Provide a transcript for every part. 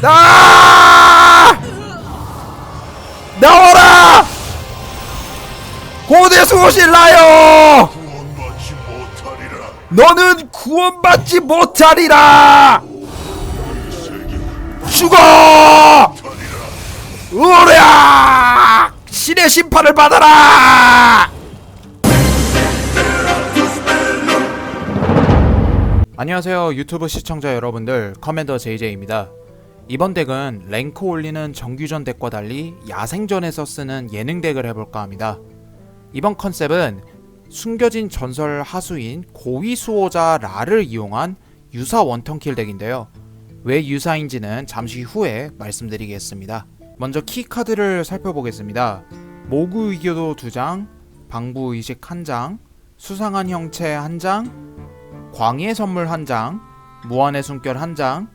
나! 나와라! 고대 수호신라여 구원받지 못하리라 너는 구원받지 못하리라! 죽어! 으랴 신의 심판을 받아라 안녕하세요 유튜브 시청자 여러분들. 커맨더 JJ입니다. 이번 덱은 랭크 올리는 정규전 덱과 달리 야생전에서 쓰는 예능 덱을 해볼까 합니다. 이번 컨셉은 숨겨진 전설 하수인 고위 수호자 라를 이용한 유사 원턴킬 덱인데요. 왜 유사인지는 잠시 후에 말씀드리겠습니다. 먼저 키카드를 살펴보겠습니다. 모구 의교도 2장 방부 의식 1장 수상한 형체 1장 광희의 선물 한 장, 무한의 숨결 한 장,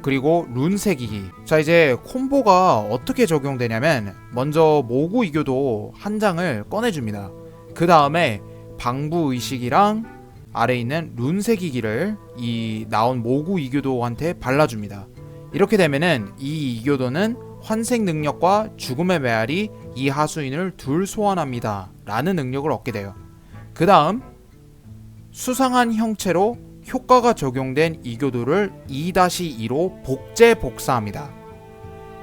그리고 룬 새기기. 자 이제 콤보가 어떻게 적용되냐면 먼저 모구 이교도 한 장을 꺼내줍니다. 그 다음에 방부 의식이랑 아래 있는 룬 새기기를 이 나온 모구 이교도한테 발라줍니다. 이렇게 되면은 이 이교도는 환생 능력과 죽음의 메아리 이 하수인을 둘 소환합니다. 라는 능력을 얻게 돼요. 그 다음 수상한 형체로 효과가 적용된 이교도를 2-2로 복제 복사합니다.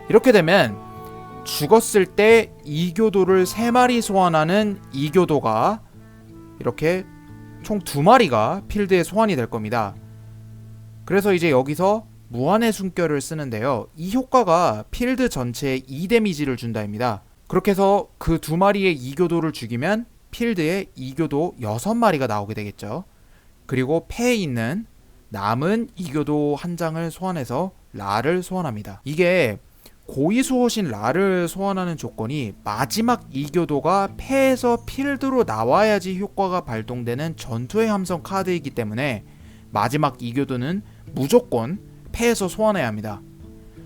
이렇게 되면 죽었을 때 이교도를 3마리 소환하는 이교도가 이렇게 총 2마리가 필드에 소환이 될 겁니다. 그래서 이제 여기서 무한의 숨결을 쓰는데요. 이 효과가 필드 전체에 2 데미지를 준다입니다. 그렇게 해서 그 두 마리의 이교도를 죽이면 필드에 이교도 6마리가 나오게 되겠죠. 그리고 패에 있는 남은 이교도 한 장을 소환해서 라를 소환합니다. 이게 고위 수호신 라를 소환하는 조건이 마지막 이교도가 패에서 필드로 나와야지 효과가 발동되는 전투의 함성 카드이기 때문에 마지막 이교도는 무조건 패에서 소환해야 합니다.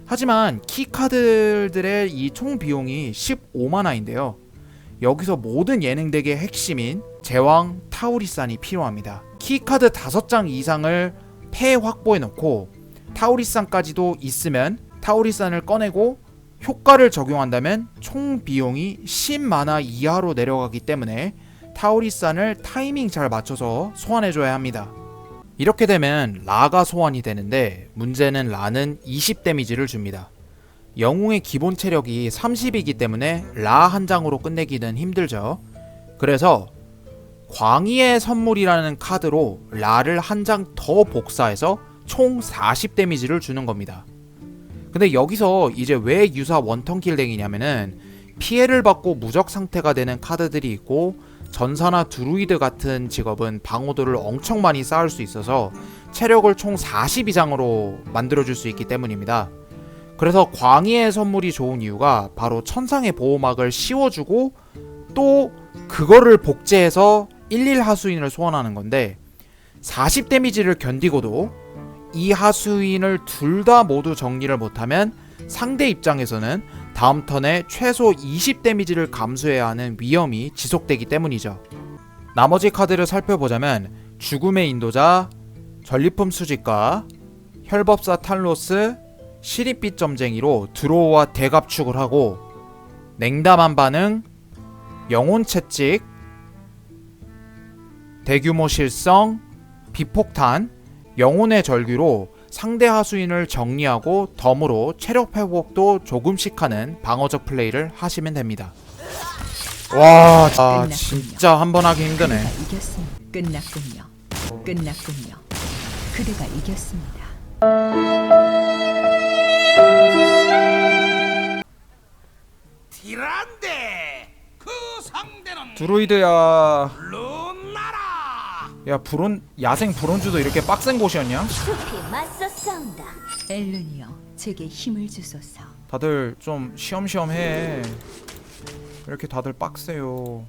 하지만 키 카드들의 이 총 비용이 15만화인데요. 여기서 모든 예능 덱의 핵심인 제왕 타우리산이 필요합니다. 키카드 5장 이상을 패에 확보해 놓고 타우리산까지도 있으면 타우리산을 꺼내고 효과를 적용한다면 총 비용이 10만화 이하로 내려가기 때문에 타우리산을 타이밍 잘 맞춰서 소환해줘야 합니다. 이렇게 되면 라가 소환이 되는데 문제는 라는 20 데미지를 줍니다. 영웅의 기본 체력이 30이기 때문에 라 한 장으로 끝내기는 힘들죠. 그래서 광희의 선물이라는 카드로 라를 한 장 더 복사해서 총 40 데미지를 주는 겁니다. 근데 여기서 이제 왜 유사 원턴킬 덱이냐면은 피해를 받고 무적 상태가 되는 카드들이 있고 전사나 드루이드 같은 직업은 방어도를 엄청 많이 쌓을 수 있어서 체력을 총40 이상으로 만들어줄 수 있기 때문입니다. 그래서 광희의 선물이 좋은 이유가 바로 천상의 보호막을 씌워주고 또 그거를 복제해서 11 하수인을 소환하는 건데 40 데미지를 견디고도 이 하수인을 둘 다 모두 정리를 못하면 상대 입장에서는 다음 턴에 최소 20 데미지를 감수해야 하는 위험이 지속되기 때문이죠. 나머지 카드를 살펴보자면 죽음의 인도자, 전리품 수집가, 혈법사 탈로스, 시립빛 점쟁이로 드로우와 대갑축을 하고 냉담한 반응, 영혼 채찍, 대규모 실성, 비폭탄, 영혼의 절규로 상대 하수인을 정리하고 덤으로 체력 회복도 조금씩 하는 방어적 플레이를 하시면 됩니다. 와, 아, 진짜 한 번 하기 힘드네. 끝났군요. 끝났군요. 그대가 이겼습니다. 딜한데 그 상대는 드루이드야. 루나라 야, 브론 야생 브론즈도 이렇게 빡센 곳이었냐? 숲이 맞서 싸운다. 엘른이여, 제게 힘을 주소서. 다들 좀 시험시험 해. 이렇게 다들 빡세요.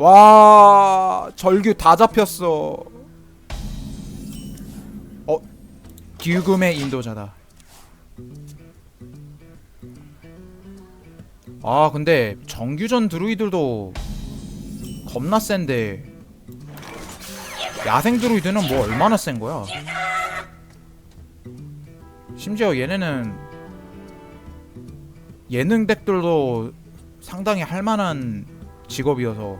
와, 절규 다 잡혔어. 어, 듀금의 인도자다. 아, 근데 정규전 드루이들도 겁나 센데 야생 드루이드는 뭐 얼마나 센 거야? 심지어 얘네는 예능 덱들도 상당히 할 만한 직업이어서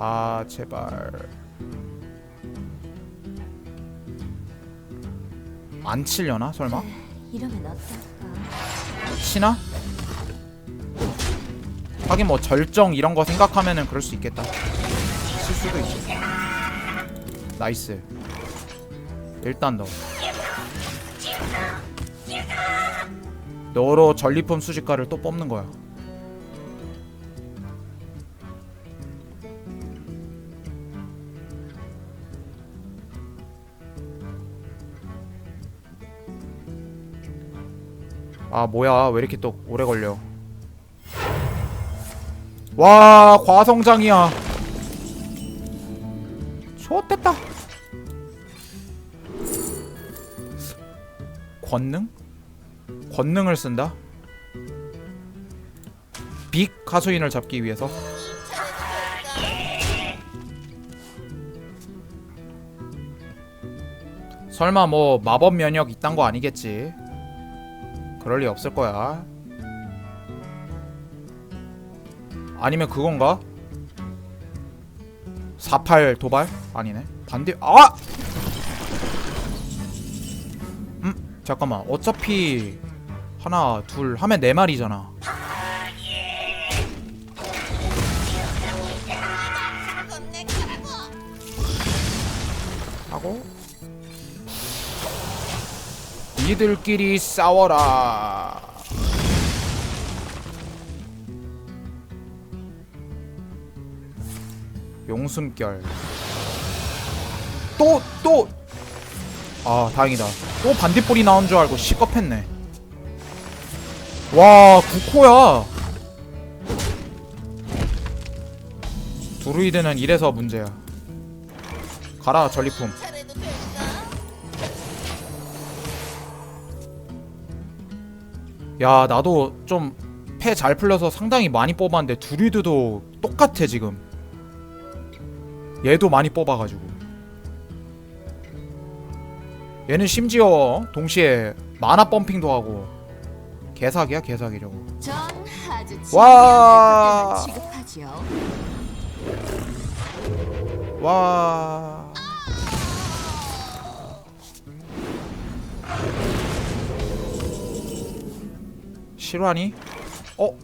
아 제발 안 칠려나 설마? 이러면 어떨까? 치나? 하긴 뭐 절정 이런 거 생각하면은 그럴 수 있겠다. 칠 수도 있지. 나이스. 일단 너. 너로 전리품 수집가를 또 뽑는 거야. 아 뭐야? 왜 이렇게 또 오래 걸려? 와 과성장이야. 좋됐다. 권능? 권능을 쓴다? 빅 하수인을 잡기 위해서? 설마 뭐 마법 면역 이딴 거 아니겠지 그럴 리 없을 거야. 아니면 그건가? 48 도발? 아니네. 반대 아! 음, 잠깐만. 어차피 하나, 둘 하면 네 마리잖아. 이들끼리 싸워라. 용숨결. 또 또. 아 다행이다. 또 반딧불이 나온 줄 알고 시겁했네. 와 구코야. 두루이드는 이래서 문제야. 가라 전리품. 야 나도 좀 패 잘 풀려서 상당히 많이 뽑았는데 두리드도 똑같아 지금. 얘도 많이 뽑아가지고. 얘는 심지어 동시에 마나 펌핑도 하고 개사기야 개사기 저거 전 아주 와. 와 실화니? 어?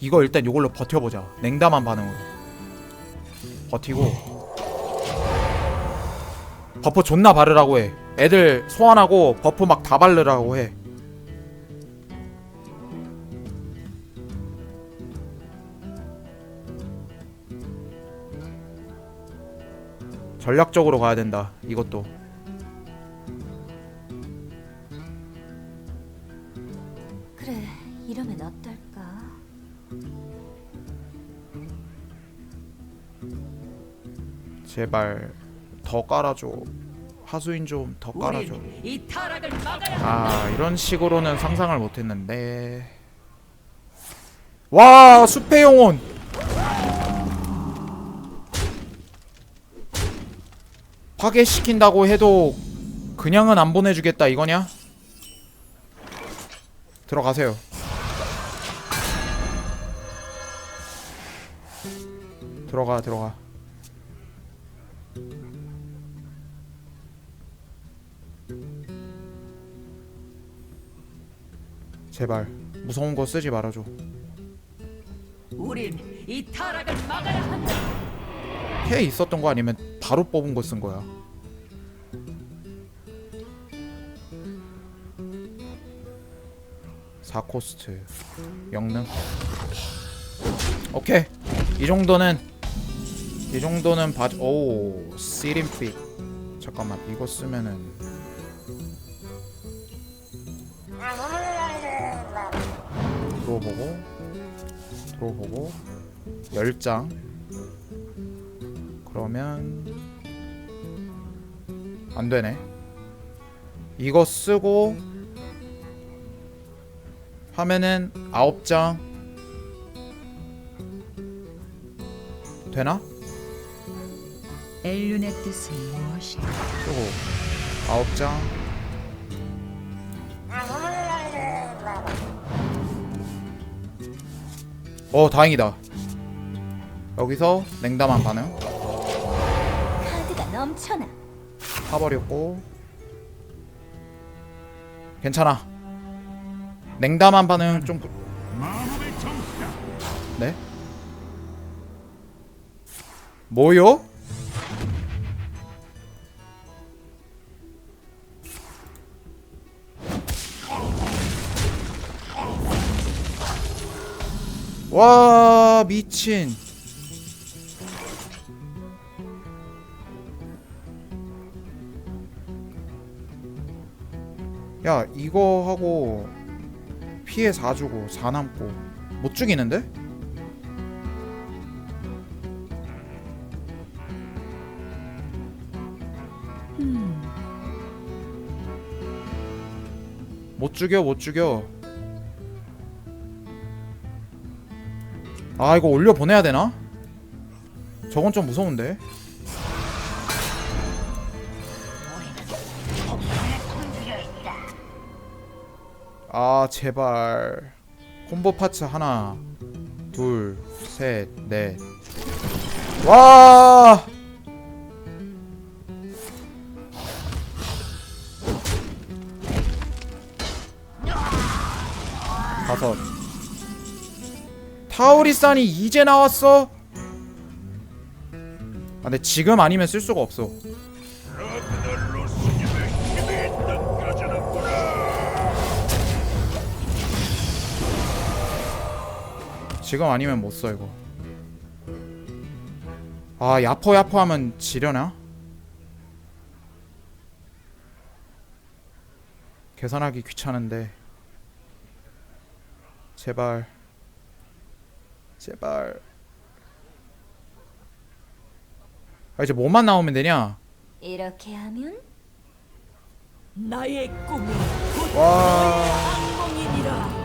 이거 일단 이걸로 버텨보자. 냉담한 반응으로. 버티고. 버프 존나 바르라고 해. 애들 소환하고 버프 막 다 바르라고 해. 전략적으로 가야 된다 이것도 제발 더 깔아줘. 하수인 좀 더 깔아줘. 아 이런 식으로는 상상을 못했는데. 와 숲의 영혼 파괴시킨다고 해도 그냥은 안 보내주겠다 이거냐? 들어가세요. 들어가 들어가 제발 무서운 거 쓰지 말아줘. 우린 이 타락을 막아야 한다. 해 있었던 거 아니면 바로 뽑은 거 쓴 거야. 사코스트 영능. 오케이. 이 정도는 이 정도는 봐줘 오 씨림빛 잠깐만 이거 쓰면은 들어보고 열장 그러면 안 되네. 이거 쓰고 하면은 아홉 장 되나? 엘룬의 뜻은 무엇이다? 요거 아홉 장. 어 다행이다. 여기서 냉담한 반응 카드가 넘쳐나. 파버렸고 괜찮아. 냉담한 반응 좀 네? 뭐요? 와 미친. 야 이거 하고 피해 4 주고 4 남고 못 죽이는데? 못 죽여 못 죽여 아 이거 올려 보내야 되나? 저건 좀 무서운데. 아 제발. 콤보 파츠 하나 둘셋넷. 와! 다섯 타우리산이 이제 나왔어? 아 근데 지금 아니면 쓸 수가 없어. 지금 아니면 못 써 이거 아 야포 야포 하면 지려나? 계산하기 귀찮은데 제발 제발. 아 이제 뭐만 나오면 되냐? 이렇게 하면? 나의 꿈이 와. 악몽이니라.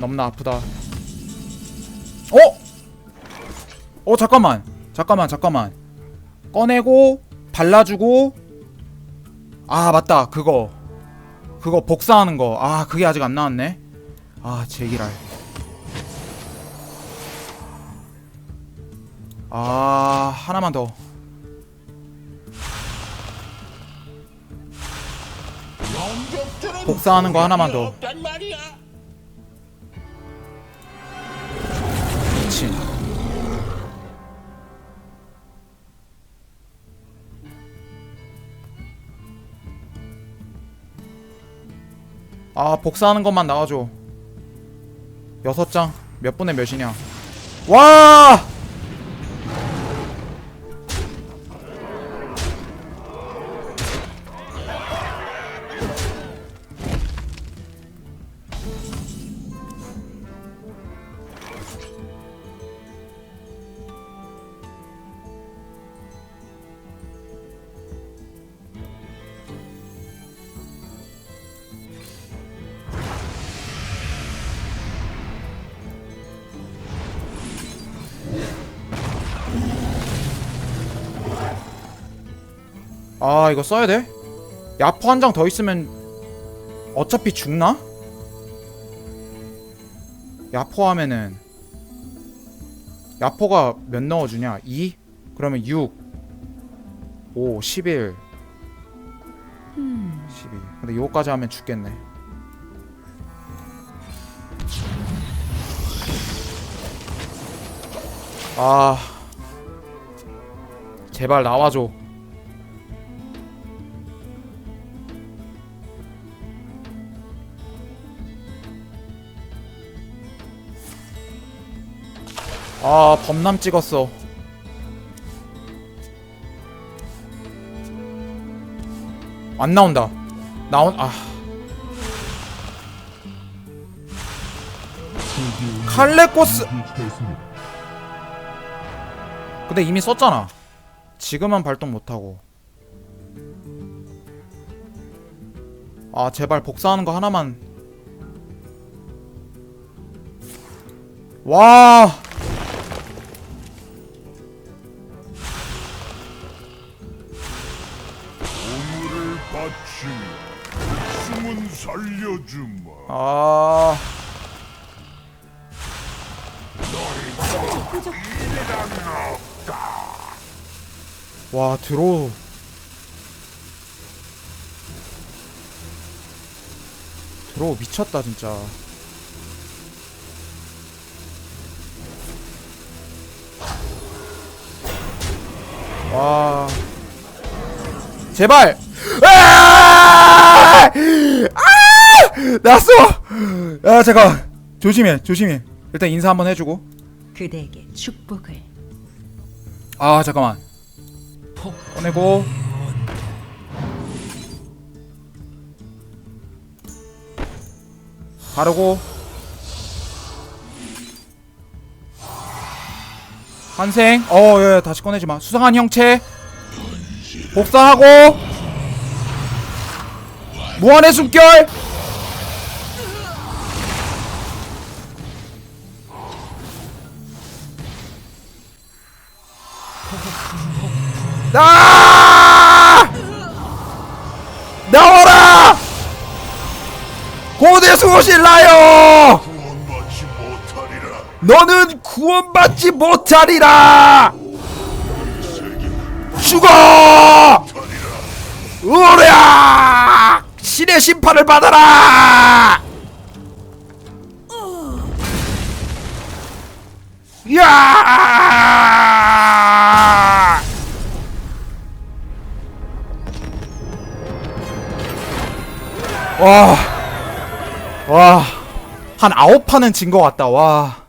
너무나 아프다. 어? 어 잠깐만. 잠깐만 잠깐만. 꺼내고 발라주고. 아 맞다. 그거. 그거 복사하는 거 아 그게 아직 안 나왔네. 아 제기랄 아 하나만 더. 복사하는 거 하나만 더 아 복사하는 것만 나와줘. 여섯 장? 몇 분에 몇이냐? 와 아 이거 써야 돼? 야포 한 장 더 있으면 어차피 죽나? 야포 하면은 야포가 몇 넣어주냐? 2? 그러면 6 5 11 12 근데 요거까지 하면 죽겠네 아 제발 나와줘 아 범람 찍었어. 안 나온다. 나온 아. 칼레코스. 근데 이미 썼잖아. 지금은 발동 못하고. 아 제발 복사하는 거 하나만. 와 살려주마. 아. 와, 들어. 들어 미쳤다, 진짜. 와. 제발! 아! 아! 났어! 야, 잠깐. 조심해, 조심해. 일단 인사 한번 해주고. 그대에게 축복을 아, 잠깐만. 꺼내고. 바르고. 환생. 어, 예, 예, 다시 꺼내지 마. 수상한 형체. 복사하고. 무한의 숨결. 못하리라. 너는 구원받지 못하리라! 죽어! 으랴! 신의 심판을 받아라! 야! 와, 와, 한 아홉 판은 진 것 같다. 와,